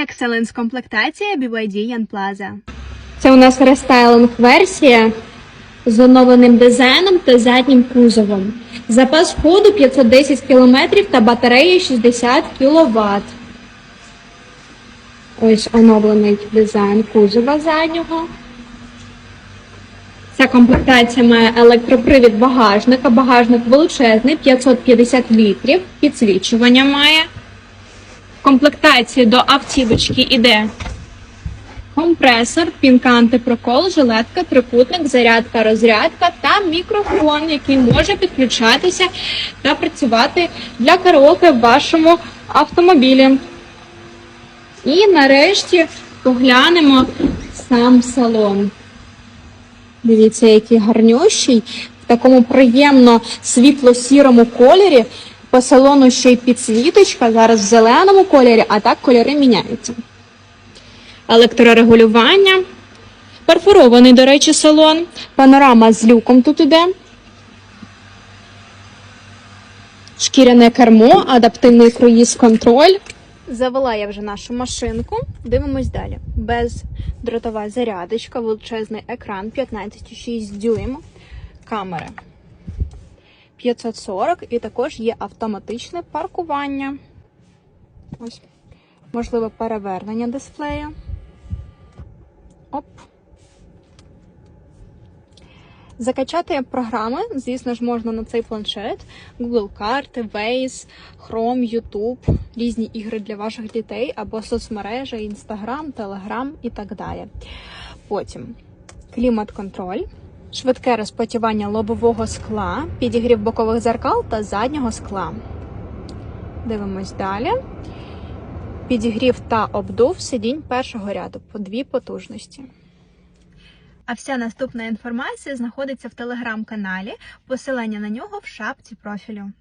Excellence комплектація BYD Yan Plaza. Це у нас рестайлинг версія з оновленим дизайном та заднім кузовом. Запас ходу 510 км та батарея 60 кВт. Ось оновлений дизайн кузова заднього. Ця комплектація має електропривід багажника. Багажник величезний, 550 літрів. Підсвічування має. Комплектації до автівочки іде компресор, пінка антипрокол, жилетка, трикутник, зарядка, розрядка та мікрофон, який може підключатися та працювати для караоке в вашому автомобілі. І нарешті поглянемо сам салон. Дивіться, який гарнющий, в такому приємно світло-сірому кольорі. По салону ще й підсвіточка, зараз в зеленому кольорі, а так кольори міняються електрорегулювання. Перфорований, до речі, салон. Панорама з люком тут іде. Шкіряне кермо, адаптивний круїз-контроль. Завела я вже нашу машинку. Дивимось далі. Бездротова зарядочка, величезний екран 15,6 дюйм, камери 540 і також є автоматичне паркування. Ось. Можливе перевернення дисплея. Оп. Закачати програми, звісно ж, можна на цей планшет. Google карти, Waze, Chrome, YouTube, різні ігри для ваших дітей або соцмережі, Instagram, Telegram і так далі. Потім клімат-контроль, швидке розпотівання лобового скла, підігрів бокових зеркал та заднього скла. Дивимось далі. Підігрів та обдув сидінь першого ряду по дві потужності. А вся наступна інформація знаходиться в телеграм-каналі. Посилання на нього в шапці профілю.